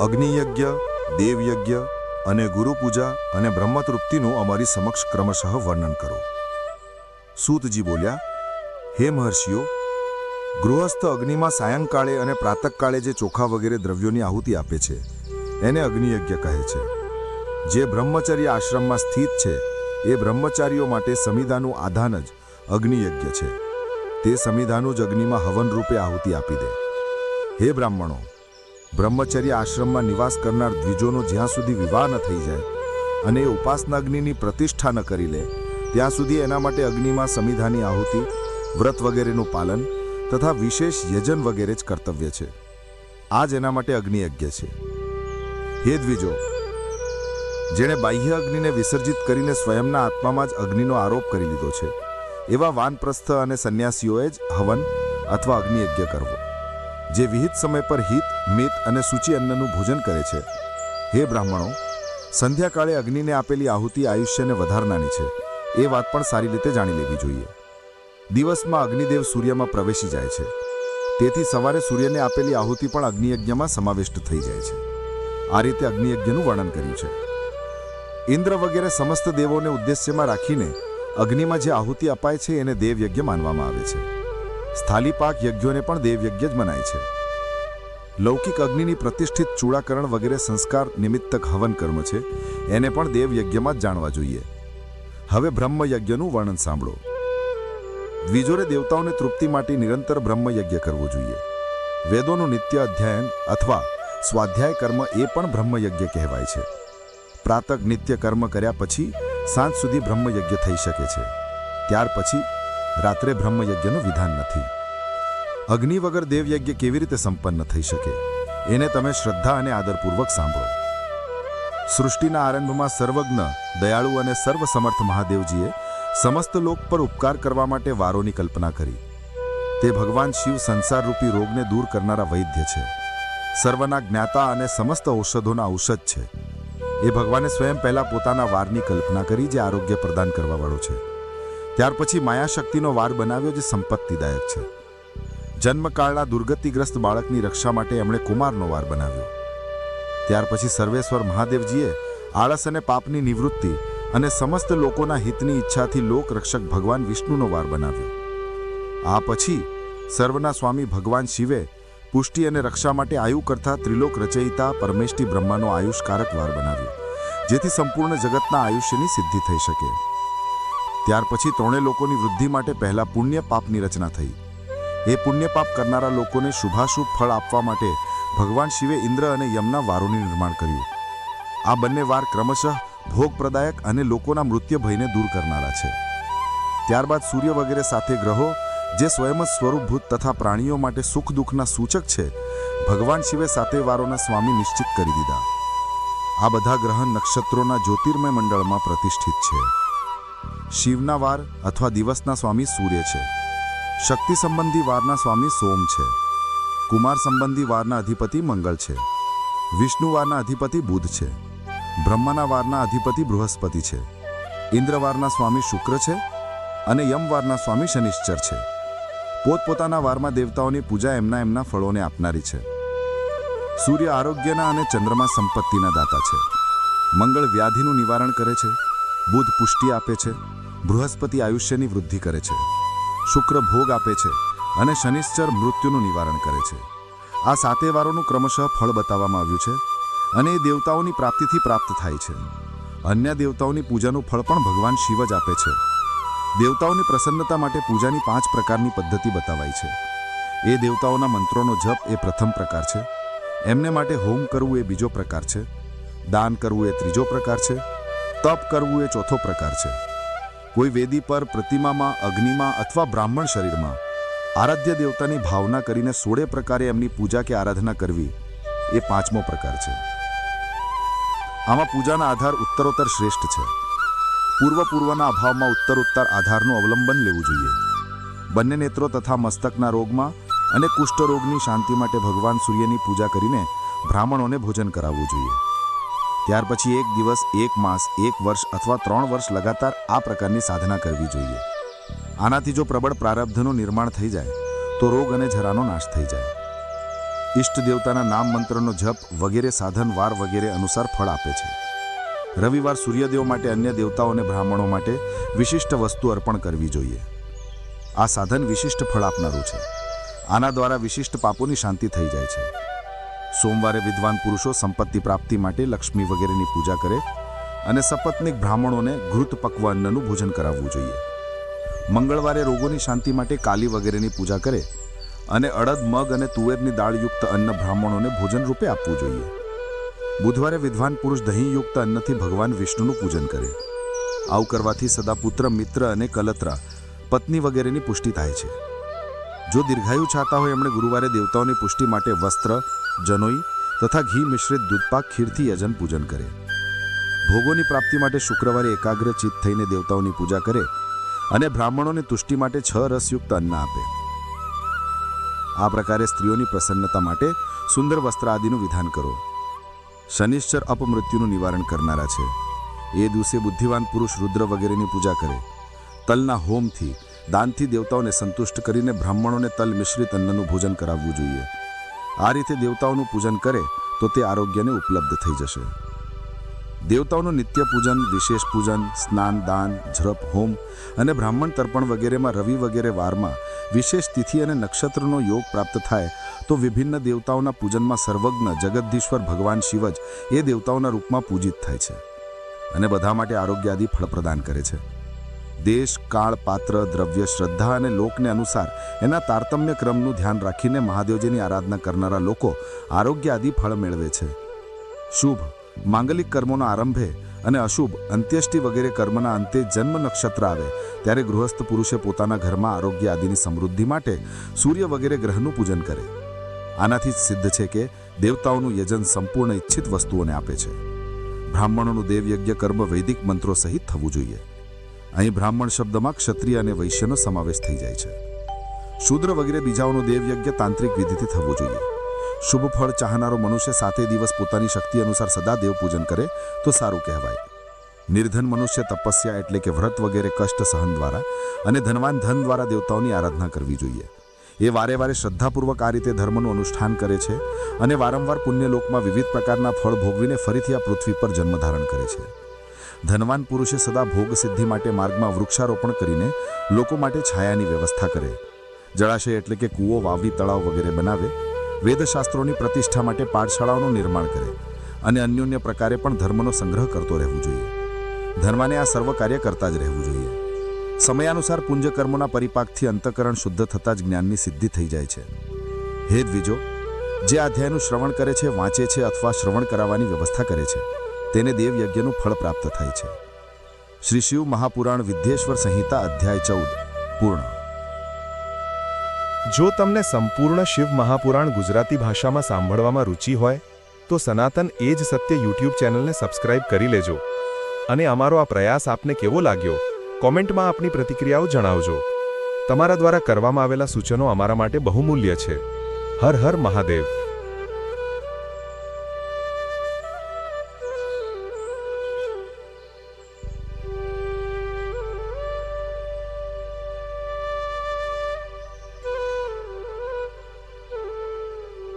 અગ્નિયજ્ઞ, દેવયજ્ઞ અને ગુરુપૂજા અને બ્રહ્મતૃપ્તિનું અમારી સમક્ષ ક્રમશઃ વર્ણન કરો. સૂતજી બોલ્યા, હે મહર્ષિઓ, ગૃહસ્થ અગ્નિમાં સાયંકાળે અને પ્રાતઃકાળે જે ચોખા વગેરે દ્રવ્યોની આહુતિ આપે છે, એને અગ્નિયજ્ઞ કહે છે. જે બ્રહ્મચર્ય આશ્રમમાં સ્થિત છે, એ બ્રહ્મચારીઓ માટે સમિધાનું આધાન જ અગ્નિયજ્ઞ છે. તે સમિધાનું જ અગ્નિમાં હવન રૂપે આહુતિ આપી દે. હે બ્રાહ્મણો બ્રહ્મચર્ય આશ્રમમાં નિવાસ કરનાર દ્વિજોનો જ્યાં સુધી વિવાહ ન થઈ જાય અને એ ઉપાસના અગ્નિની પ્રતિષ્ઠા ન કરી લે, ત્યાં સુધી એના માટે અગ્નિમાં સમિધાની આહુતિ, વ્રત વગેરેનું પાલન તથા વિશેષ યજન વગેરે જ કર્તવ્ય છે. આ જ એના માટે અગ્નિયજ્ઞ છે. હે દ્વિજો, જેણે બાહ્ય અગ્નિને વિસર્જિત કરીને સ્વયંના આત્મામાં જ અગ્નિનો આરોપ કરી લીધો છે, એવા વાનપ્રસ્થ અને સંન્યાસીઓએ જ હવન અથવા અગ્નિયજ્ઞ કરવો. જે વિહિત સમય પર હિત, મિત અને સૂચિ અન્નનું ભોજન કરે છે. હે બ્રાહ્મણો, સંધ્યાકાળે અગ્નિને આપેલી આહુતિ આયુષ્યને વધારનાની છે. એ વાત પણ સારી રીતે જાણી લેવી જોઈએ. દિવસમાં અગ્નિદેવ સૂર્યમાં પ્રવેશી જાય છે. તેથી સવારે સૂર્યને આપેલી આહુતિ પણ અગ્નિયજ્ઞમાં સમાવિષ્ટ થઈ જાય છે. આ રીતે અગ્નિયજ્ઞનું વર્ણન કર્યું છે. ઇન્દ્ર વગેરે સમસ્ત દેવોને ઉદ્દેશ્યમાં રાખીને અગ્નિમાં જે આહુતિ અપાય છે એને દેવયજ્ઞ માનવામાં આવે છે. સ્થાલીપાક યજ્ઞોને પણ દેવયજ્ઞ જ મનાય છે. લૌકિક અગ્નિની પ્રતિષ્ઠિત ચૂડાકરણ વગેરે સંસ્કાર નિમિત્તક હવન કર્મ છે, એને પણ દેવયજ્ઞમાં જ જાણવા જોઈએ. હવે બ્રહ્મયજ્ઞનું વર્ણન સાંભળો. દ્વિજોરે દેવતાઓને તૃપ્તિ માટે નિરંતર બ્રહ્મયજ્ઞ કરવો જોઈએ. વેદોનું નિત્ય અધ્યયન અથવા સ્વાધ્યાય કર્મ એ પણ બ્રહ્મયજ્ઞ કહેવાય છે. પ્રાતક નિત્ય કર્મ કર્યા પછી સાંજ સુધી બ્રહ્મયજ્ઞ થઈ શકે છે. ત્યાર પછી રાત્રે બ્રહ્મયજ્ઞનું વિધાન નથી. અગ્નિ વગર દેવયજ્ઞ કેવી રીતે સંપન્ન થઈ શકે? એને તમે શ્રદ્ધા અને આદરપૂર્વક સાંભળો. સૃષ્ટિના આરંભમાં સર્વજ્ઞ, દયાળુ અને સર્વસમર્થ મહાદેવજીએ સમસ્ત લોક પર ઉપકાર કરવા માટે વારોની કલ્પના કરી. તે ભગવાન શિવ સંસારરૂપી રોગને દૂર કરનારા વૈદ્ય છે. સર્વના જ્ઞાતા અને સમસ્ત ઔષધોના ઔષધ છે. એ ભગવાને સ્વયં પહેલા પોતાના વારની કલ્પના કરી જે આરોગ્ય પ્રદાન કરવાવાળો છે. ત્યાર પછી માયાશક્તિનો વાર બનાવ્યો જે સંપત્તિદાયક છે. જન્મકાળના દુર્ગતિગ્રસ્ત બાળકની રક્ષા માટે એમણે કુમારનો વાર બનાવ્યો. ત્યાર પછી સર્વેશ્વર મહાદેવજીએ આળસ અને પાપની નિવૃત્તિ અને સમસ્ત લોકોના હિતની ઈચ્છાથી લોકરક્ષક ભગવાન વિષ્ણુનો વાર બનાવ્યો. આ પછી સર્વના સ્વામી ભગવાન શિવે પુષ્ટિ અને રક્ષા માટે આયુ કરતા ત્રિલોક રચયિતા પરમેષ્ઠી બ્રહ્માનો આયુષ્કારક વાર બનાવ્યો, જેથી સંપૂર્ણ જગતના આયુષ્યની સિદ્ધિ થઈ શકે. ત્યાર પછી ત્રણે લોકોની વૃદ્ધિ માટે પહેલા પુણ્ય પાપની રચના થઈ. એ પુણ્ય પાપ કરનારા લોકોને શુભાશુભ ફળ આપવા માટે ભગવાન શિવે ઇન્દ્ર અને યમના વારોનું નિર્માણ કર્યું. આ બંને વાર ક્રમશઃ ભોગપ્રદાયક અને લોકોના મૃત્યુ ભયને દૂર કરનારા છે. ત્યારબાદ સૂર્ય વગેરે સાથે ગ્રહો, જે સ્વયં જ સ્વરૂપભૂત તથા પ્રાણીઓ માટે સુખ દુઃખના સૂચક છે, ભગવાન શિવે સાતે વારોના સ્વામી નિશ્ચિત કરી દીધા. આ બધા ગ્રહ નક્ષત્રોના જ્યોતિર્મય મંડળમાં પ્રતિષ્ઠિત છે. શિવના વાર અથવા દિવસના સ્વામી સૂર્ય છે. શક્તિ સંબંધી વારના સ્વામી સોમ છે. કુમાર સંબંધી વારના અધિપતિ મંગળ છે. વિષ્ણુ વારના અધિપતિ બુધ છે. બ્રહ્માના વારના અધિપતિ બૃહસ્પતિ છે. ઇન્દ્રવારના સ્વામી શુક્ર છે અને યમવારના સ્વામી શનિશ્ચર છે. પોતપોતાના વારમાં દેવતાઓની પૂજા એમના એમના ફળોને આપનારી છે. સૂર્ય આરોગ્યના અને ચંદ્રમા સંપત્તિના દાતા છે. મંગળ વ્યાધિનું નિવારણ કરે છે. બુધ પુષ્ટિ આપે છે, બૃહસ્પતિ આયુષ્યની વૃદ્ધિ કરે છે, શુક્ર ભોગ આપે છે અને શનિશ્ચર મૃત્યુનું નિવારણ કરે છે. આ સાતે વારોનું ક્રમશઃ ફળ બતાવવામાં આવ્યું છે અને એ દેવતાઓની પ્રાપ્તિથી પ્રાપ્ત થાય છે. અન્ય દેવતાઓની પૂજાનું ફળ પણ ભગવાન શિવ જ આપે છે. દેવતાઓની પ્રસન્નતા માટે પૂજાની પાંચ પ્રકારની પદ્ધતિ બતાવાઈ છે. એ દેવતાઓના મંત્રોનો જપ એ પ્રથમ પ્રકાર છે. એમને માટે હોમ કરવું એ બીજો પ્રકાર છે. દાન કરવું એ ત્રીજો પ્રકાર છે. તપ કરવું એ ચોથો પ્રકાર છે. કોઈ વેદી પર પ્રતિમામાં, અગ્નિમાં અથવા બ્રાહ્મણ શરીરમાં આરાધ્ય દેવતાની ભાવના કરીને સોળે પ્રકારે એમની પૂજા કે આરાધના કરવી એ પાંચમો પ્રકાર છે. આમાં પૂજાના આધાર ઉત્તરોત્તર શ્રેષ્ઠ છે. પૂર્વ પૂર્વના અભાવમાં ઉત્તરોત્તર આધારનું અવલંબન લેવું જોઈએ. બંને નેત્રો તથા મસ્તકના રોગમાં અને કુષ્ઠરોગની શાંતિ માટે ભગવાન સૂર્યની પૂજા કરીને બ્રાહ્મણોને ભોજન કરાવવું જોઈએ. ત્યાર પછી એક દિવસ, એક માસ, એક વર્ષ અથવા ત્રણ વર્ષ લગાતાર આ પ્રકારની સાધના કરવી જોઈએ. આનાથી જો પ્રબળ પ્રારબ્ધનું નિર્માણ થઈ જાય, તો રોગ અને જરાનો નાશ થઈ જાય. ઇષ્ટ દેવતાના નામ મંત્રનો જપ વગેરે સાધન વાર વગેરે અનુસાર ફળ આપે છે. રવિવાર સૂર્યદેવ માટે અન્ય દેવતાઓ અને બ્રાહ્મણો માટે વિશિષ્ટ વસ્તુ અર્પણ કરવી જોઈએ. આ સાધન વિશિષ્ટ ફળ આપનારું છે. આના દ્વારા વિશિષ્ટ પાપોની શાંતિ થઈ જાય છે. સોમવારે વિદ્વાન પુરુષો સંપત્તિ પ્રાપ્તિ માટે લક્ષ્મી વગેરેની પૂજા કરે અને સપત્નિક બ્રાહ્મણોને ઘૃત પક્વ અન્નનું ભોજન કરાવવું જોઈએ. મંગળવારે રોગોની શાંતિ માટે કાલી વગેરેની પૂજા કરે અને અડદ, મગ અને તુવેરની દાળયુક્ત અન્ન બ્રાહ્મણોને ભોજન રૂપે આપવું જોઈએ. બુધવારે વિદ્વાન પુરુષ દહીંયુક્ત અન્નથી ભગવાન વિષ્ણુનું પૂજન કરે. આવું કરવાથી સદા પુત્ર, મિત્ર અને કલત્રા પત્ની વગેરેની પુષ્ટિ થાય છે. જો દીર્ઘાયુ ચાહતા હોય, એમણે ગુરુવારે દેવતાઓની પુષ્ટિ માટે વસ્ત્ર, જનોઈ તથા ઘી મિશ્રિત દૂધપાક, ખીરથી યજન પૂજન કરે. ભોગોની પ્રાપ્તિ માટે શુક્રવારે એકાગ્ર ચિત્ત થઈને દેવતાઓની પૂજા કરે અને બ્રાહ્મણોને તુષ્ટિ માટે છ રસયુક્ત અન્ન આપે. આ પ્રકારે સ્ત્રીઓની પ્રસન્નતા માટે સુંદર વસ્ત્ર આદિનું વિધાન કરો. શનિશ્ચર અપમૃત્યુનું નિવારણ કરનારા છે. એ દિવસે બુદ્ધિવાન પુરુષ રુદ્ર વગેરેની પૂજા કરે. તલના હોમથી દાનથી દેવતાઓને સંતુષ્ટ કરીને બ્રાહ્મણોને તલ મિશ્રિત અન્નનું ભોજન કરાવવું જોઈએ. આ રીતે દેવતાઓનું પૂજન કરે તો તે આરોગ્યને ઉપલબ્ધ થઈ જશે. દેવતાઓનું નિત્ય પૂજન, વિશેષ પૂજન, સ્નાન, દાન ઝરપ હોમ અને બ્રાહ્મણ તર્પણ વગેરેમાં રવિ વગેરે વારમાં વિશેષ તિથિ અને નક્ષત્રનો યોગ પ્રાપ્ત થાય તો વિભિન્ન દેવતાઓના પૂજનમાં સર્વજ્ઞ જગદીશ્વર ભગવાન શિવ જ એ દેવતાઓના રૂપમાં પૂજિત થાય છે અને બધા માટે આરોગ્યાદિ ફળ પ્રદાન કરે છે. દેશ, કાળ, પાત્ર, દ્રવ્ય, શ્રદ્ધા અને લોકને અનુસાર એના તારતમ્ય ક્રમનું ધ્યાન રાખીને મહાદેવજીની આરાધના કરનારા લોકો આરોગ્ય આદિ ફળ મેળવે છે. શુભ, માંગલિક કર્મોના આરંભે અને અશુભ, અંત્યેષ્ટિ વગેરે કર્મના અંતે જન્મ નક્ષત્ર આવે, ત્યારે ગૃહસ્થ પુરુષે પોતાના ઘરમાં આરોગ્ય આદિની સમૃદ્ધિ માટે સૂર્ય વગેરે ગ્રહનું પૂજન કરે. આનાથી જ સિદ્ધ છે કે દેવતાઓનું યજન સંપૂર્ણ ઇચ્છિત વસ્તુઓને આપે છે. બ્રાહ્મણોનું દેવયજ્ઞ કર્મ વૈદિક મંત્રો સહિત થવું જોઈએ. અહીં બ્રાહ્મણ શબ્દમાં ક્ષત્રિય અને વૈશ્યનો સમાવેશ થઈ જાય છે. શૂદ્ર વગેરે બીજાઓનું દેવયજ્ઞ તાંત્રિક વિધિથી થવું જોઈએ. શુભ ફળ ચાહનારો મનુષ્ય સાતે દિવસ પોતાની શક્તિ અનુસાર સદા દેવ પૂજન કરે તો સારું કહેવાય. નિર્ધન મનુષ્ય તપસ્યા એટલે કે વ્રત વગેરે કષ્ટ સહન દ્વારા અને ધનવાન ધન દ્વારા દેવતાઓની આરાધના કરવી જોઈએ. એ વારે વારે શ્રદ્ધાપૂર્વક આ રીતે ધર્મનું અનુષ્ઠાન કરે છે અને વારંવાર પુણ્યલોકમાં વિવિધ પ્રકારના ફળ ભોગવીને ફરીથી આ પૃથ્વી પર જન્મ ધારણ કરે છે. ધનવાન પુરુષે સદા ભોગ સિદ્ધિ માટે માર્ગમાં વૃક્ષારોપણ કરીને લોકો માટે છાયાની વ્યવસ્થા કરે. જળાશય એટલે કે કૂવો, વાવડી, તળાવ વગેરે બનાવે, વેદશાસ્ત્રોની પ્રતિષ્ઠા માટે પાઠશાળાઓનું નિર્માણ કરે અને અન્યોન્ય પ્રકારે પણ ધર્મનો સંગ્રહ કરતો રહેવું જોઈએ. ધર્માને આ સર્વ કાર્ય કરતા જ રહેવું જોઈએ. સમયાનુસાર પુંજકર્મોના પરિપાકથી અંતકરણ શુદ્ધ થતાં જ જ્ઞાનની સિદ્ધિ થઈ જાય છે. હે દ્વિજો, જે અધ્યાયનું શ્રવણ કરે છે, વાંચે છે અથવા શ્રવણ કરાવવાની વ્યવસ્થા કરે છે. તેને દેવયજ્ઞનું ફળ પ્રાપ્ત થાય છે. શ્રી શિવ મહાપુરાણ વિદ્યેશ્વર સંહિતા અધ્યાય ચૌદ, પૂર્ણ. જો તમને સંપૂર્ણ શિવ મહાપુરાણ ગુજરાતી ભાષામાં સાંભળવામાં રુચિ હોય, તો સનાતન એ જ સત્ય યુટ્યુબ ચેનલને સબસ્ક્રાઇબ કરી લેજો. અને અમારો આ પ્રયાસ આપને કેવો લાગ્યો, કોમેન્ટમાં આપની પ્રતિક્રિયાઓ જણાવજો. તમારા દ્વારા કરવામાં આવેલા સૂચનો અમારા માટે બહુમૂલ્ય છે. હર હર મહાદેવ.